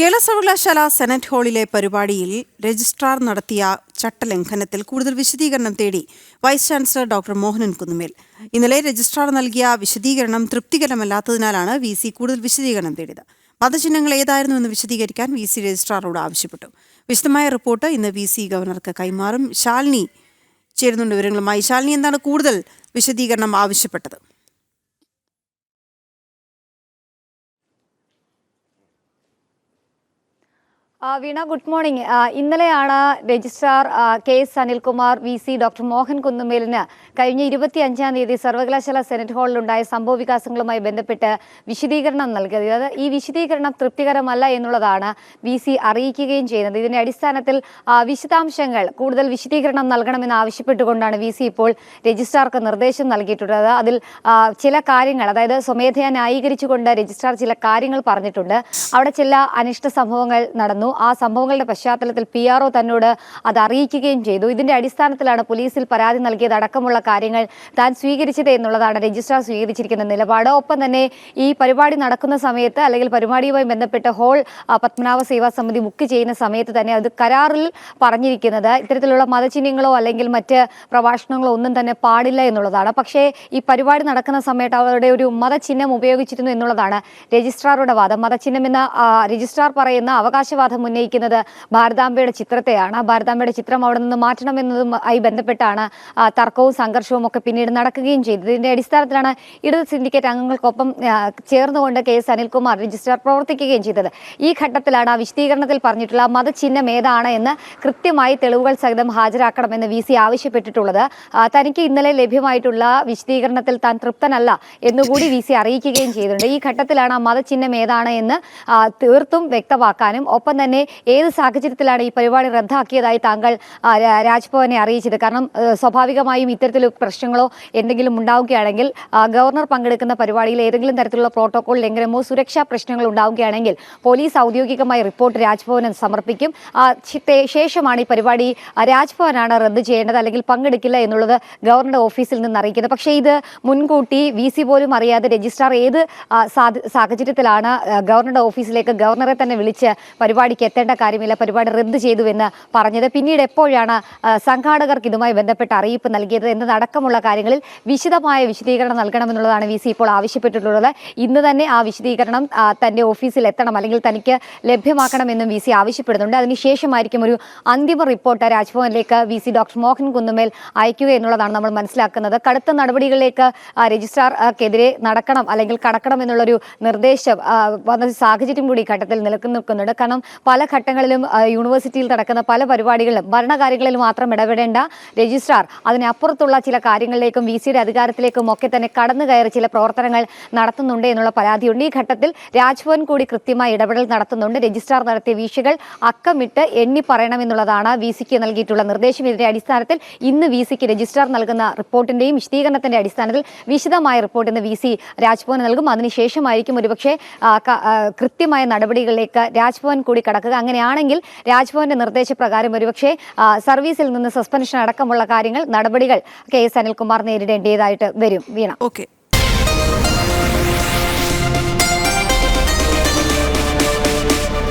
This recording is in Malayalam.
കേരള സർവകലാശാല സെനറ്റ് ഹാളിലെ പരിപാടിയിൽ രജിസ്ട്രാർ നടത്തിയ ചട്ടലംഘനത്തിൽ കൂടുതൽ വിശദീകരണം തേടി vice chancellor doctor Mohanan Kunnumel. ഇന്നലെ രജിസ്ട്രാർ നൽകിയ വിശദീകരണം തൃപ്തികരമല്ലാത്തതിനാലാണ് വി സി കൂടുതൽ വിശദീകരണം തേടിയത്. മതചിഹ്നങ്ങൾ ഏതായിരുന്നു എന്ന് വിശദീകരിക്കാൻ വി സി രജിസ്ട്രാറോട് ആവശ്യപ്പെട്ടു. വിശദമായ റിപ്പോർട്ട് ഇന്ന് വി സി ഗവർണർക്ക് കൈമാറും. ശാലിനി ചേരുന്നുണ്ട് വിവരങ്ങളുമായി. ശാലിനി എന്താണ് കൂടുതൽ വിശദീകരണം ആവശ്യപ്പെട്ടത്? വീണ ഗുഡ് മോർണിംഗ് ഇന്നലെയാണ് registrar K S Anilkumar V C doctor Mohan കുന്നുമേലിന് കഴിഞ്ഞ ഇരുപത്തി അഞ്ചാം തീയതി സർവകലാശാല സെനറ്റ് ഹാളിലുണ്ടായ സംഭവ വികാസങ്ങളുമായി ബന്ധപ്പെട്ട് വിശദീകരണം നൽകിയത്. അത് ഈ വിശദീകരണം തൃപ്തികരമല്ല എന്നുള്ളതാണ് വി സി അറിയിക്കുകയും ചെയ്യുന്നത്. ഇതിന്റെ അടിസ്ഥാനത്തിൽ വിശദാംശങ്ങൾ കൂടുതൽ വിശദീകരണം നൽകണമെന്ന് ആവശ്യപ്പെട്ടുകൊണ്ടാണ് വി സി ഇപ്പോൾ രജിസ്ട്രാർക്ക് നിർദ്ദേശം നൽകിയിട്ടുള്ളത്. അതിൽ ചില കാര്യങ്ങൾ അതായത് സ്വമേധയാ ന്യായീകരിച്ചുകൊണ്ട് രജിസ്ട്രാർ ചില കാര്യങ്ങൾ പറഞ്ഞിട്ടുണ്ട്. അവിടെ ചില അനിഷ്ട സംഭവങ്ങൾ നടന്നു. ആ സംഭവങ്ങളുടെ പശ്ചാത്തലത്തിൽ പി ആർ തന്നോട് അത് അറിയിക്കുകയും ചെയ്തു. ഇതിന്റെ അടിസ്ഥാനത്തിലാണ് പോലീസിൽ പരാതി നൽകിയത്. അടക്കമുള്ള കാര്യങ്ങൾ താൻ സ്വീകരിച്ചത് എന്നുള്ളതാണ് രജിസ്ട്രാർ സ്വീകരിച്ചിരിക്കുന്ന നിലപാട്. ഒപ്പം തന്നെ ഈ പരിപാടി നടക്കുന്ന സമയത്ത് അല്ലെങ്കിൽ പരിപാടിയുമായി ബന്ധപ്പെട്ട് ഹോൾ പത്മനാഭ സേവാ സമിതി ബുക്ക് ചെയ്യുന്ന സമയത്ത് തന്നെ അത് കരാറിൽ പറഞ്ഞിരിക്കുന്നത്. ഇത്തരത്തിലുള്ള മതചിഹ്നങ്ങളോ അല്ലെങ്കിൽ മറ്റ് പ്രഭാഷണങ്ങളോ ഒന്നും തന്നെ പാടില്ല എന്നുള്ളതാണ്. പക്ഷേ ഈ പരിപാടി നടക്കുന്ന സമയത്ത് അവരുടെ ഒരു മതചിഹ്നം ഉപയോഗിച്ചിരുന്നു എന്നുള്ളതാണ് രജിസ്ട്രാറുടെ വാദം. മതചിഹ്നം എന്ന രജിസ്ട്രാർ പറയുന്ന അവകാശവാദം ഉന്നയിക്കുന്നത് ഭാരതാംബയുടെ ചിത്രത്തെയാണ്. ഭാരതാംബയുടെ ചിത്രം അവിടെ നിന്ന് മാറ്റണമെന്നതുമായി ബന്ധപ്പെട്ടാണ് തർക്കവും സംഘർഷവും ഒക്കെ പിന്നീട് നടക്കുകയും ചെയ്തത്. ഇതിന്റെ അടിസ്ഥാനത്തിലാണ് ഇടത് സിൻഡിക്കേറ്റ് അംഗങ്ങൾക്കൊപ്പം ചേർന്നുകൊണ്ട് കെ എസ് അനിൽകുമാർ രജിസ്ട്രാർ പ്രവർത്തിക്കുകയും ചെയ്തത്. ഈ ഘട്ടത്തിലാണ് ആ വിശദീകരണത്തിൽ പറഞ്ഞിട്ടുള്ള മതചിഹ്നം ഏതാണ് എന്ന് കൃത്യമായി തെളിവുകൾ സഹിതം ഹാജരാക്കണമെന്ന് വി സി ആവശ്യപ്പെട്ടിട്ടുള്ളത്. തനിക്ക് ഇന്നലെ ലഭ്യമായിട്ടുള്ള വിശദീകരണത്തിൽ താൻ തൃപ്തനല്ല എന്നുകൂടി വി സി അറിയിക്കുകയും ചെയ്തിട്ടുണ്ട്. ഈ ഘട്ടത്തിലാണ് മതചിഹ്നം ഏതാണ് എന്ന് തീർത്തും വ്യക്തമാക്കാനും ഒപ്പം ഏത് സാഹചര്യത്തിലാണ് ഈ പരിപാടി റദ്ദാക്കിയതായി താങ്കൾ രാജ്ഭവനെ അറിയിച്ചത്? കാരണം സ്വാഭാവികമായും ഇത്തരത്തിൽ പ്രശ്നങ്ങളോ എന്തെങ്കിലും ഉണ്ടാവുകയാണെങ്കിൽ ഗവർണർ പങ്കെടുക്കുന്ന പരിപാടിയിൽ ഏതെങ്കിലും തരത്തിലുള്ള പ്രോട്ടോകോൾ ലംഘനമോ സുരക്ഷാ പ്രശ്നങ്ങൾ ഉണ്ടാവുകയാണെങ്കിൽ പോലീസ് ഔദ്യോഗികമായി റിപ്പോർട്ട് രാജ്ഭവന് സമർപ്പിക്കും. ശേഷമാണ് ഈ പരിപാടി രാജ്ഭവനാണ് റദ്ദ് ചെയ്യേണ്ടത് അല്ലെങ്കിൽ പങ്കെടുക്കില്ല എന്നുള്ളത് ഗവർണറുടെ ഓഫീസിൽ നിന്ന് അറിയിക്കുന്നത്. പക്ഷേ ഇത് മുൻകൂട്ടി വി സി പോലും അറിയാതെ രജിസ്ട്രാർ ഏത് സാഹചര്യത്തിലാണ് ഗവർണറുടെ ഓഫീസിലേക്ക് ഗവർണറെ തന്നെ വിളിച്ച് പരിപാടിക്ക് എത്തേണ്ട കാര്യമില്ല. പരിപാടി റദ്ദ് ചെയ്തുവെന്ന് പറഞ്ഞത്. പിന്നീട് എപ്പോഴാണ് സംഘാടകർക്ക് ഇതുമായി ബന്ധപ്പെട്ട അറിയിപ്പ് നൽകിയത്? എന്നതടക്കമുള്ള കാര്യങ്ങളിൽ വിശദമായ വിശദീകരണം നൽകണമെന്നുള്ളതാണ് വി സി ഇപ്പോൾ ആവശ്യപ്പെട്ടിട്ടുള്ളത്. ഇന്ന് തന്നെ ആ വിശദീകരണം തന്റെ ഓഫീസിൽ എത്തണം അല്ലെങ്കിൽ തനിക്ക് ലഭ്യമാക്കണമെന്നും വി സി ആവശ്യപ്പെടുന്നുണ്ട്. അതിനുശേഷമായിരിക്കും ഒരു അന്തിമ report രാജ്ഭവനിലേക്ക് V C doctor Mohan Kunnumel അയക്കുക എന്നുള്ളതാണ് നമ്മൾ മനസ്സിലാക്കുന്നത്. കടുത്ത നടപടികളിലേക്ക് രജിസ്ട്രാർക്കെതിരെ നടക്കണം അല്ലെങ്കിൽ കടക്കണം എന്നുള്ളൊരു നിർദ്ദേശം വന്ന സാഹചര്യം കൂടി ഘട്ടത്തിൽ നിലനിൽക്കുന്നുണ്ട്. കാരണം പല ഘട്ടങ്ങളിലും യൂണിവേഴ്സിറ്റിയിൽ നടക്കുന്ന പല പരിപാടികളിലും ഭരണകാര്യങ്ങളിൽ മാത്രം ഇടപെടേണ്ട രജിസ്ട്രാർ അതിനപ്പുറത്തുള്ള ചില കാര്യങ്ങളിലേക്കും വി സിയുടെ അധികാരത്തിലേക്കും ഒക്കെ തന്നെ കടന്നു കയറി ചില പ്രവർത്തനങ്ങൾ നടത്തുന്നുണ്ട് എന്നുള്ള പരാതിയുണ്ട്. ഈ ഘട്ടത്തിൽ രാജ്ഭവൻ കൂടി കൃത്യമായി ഇടപെടൽ നടത്തുന്നുണ്ട്. രജിസ്ട്രാർ നടത്തിയ വീഴ്ചകൾ അക്കമിട്ട് എണ്ണി പറയണമെന്നുള്ളതാണ് വി സിക്ക് നൽകിയിട്ടുള്ള നിർദ്ദേശം. ഇതിന്റെ അടിസ്ഥാനത്തിൽ ഇന്ന് വി സിക്ക് രജിസ്ട്രാർ നൽകുന്ന റിപ്പോർട്ടിന്റെയും വിശദീകരണത്തിന്റെ അടിസ്ഥാനത്തിൽ വിശദമായ റിപ്പോർട്ട് ഇന്ന് വി സി രാജ്ഭവന് നൽകും. അതിനുശേഷമായിരിക്കും ഒരുപക്ഷെ കൃത്യമായ നടപടികളിലേക്ക് രാജ്ഭവൻ കൂടി കടക്കുക അങ്ങനെയാണെങ്കിൽ രാജ്ഭവന്റെ നിർദ്ദേശപ്രകാരം ഒരുപക്ഷെ സർവീസിൽ നിന്ന് സസ്പെൻഷൻ അടക്കമുള്ള കാര്യങ്ങൾ നടപടികൾ കെ എസ് അനിൽകുമാർ നേരിടേണ്ടതായിട്ട് വരും. വീണ. ഓക്കെ.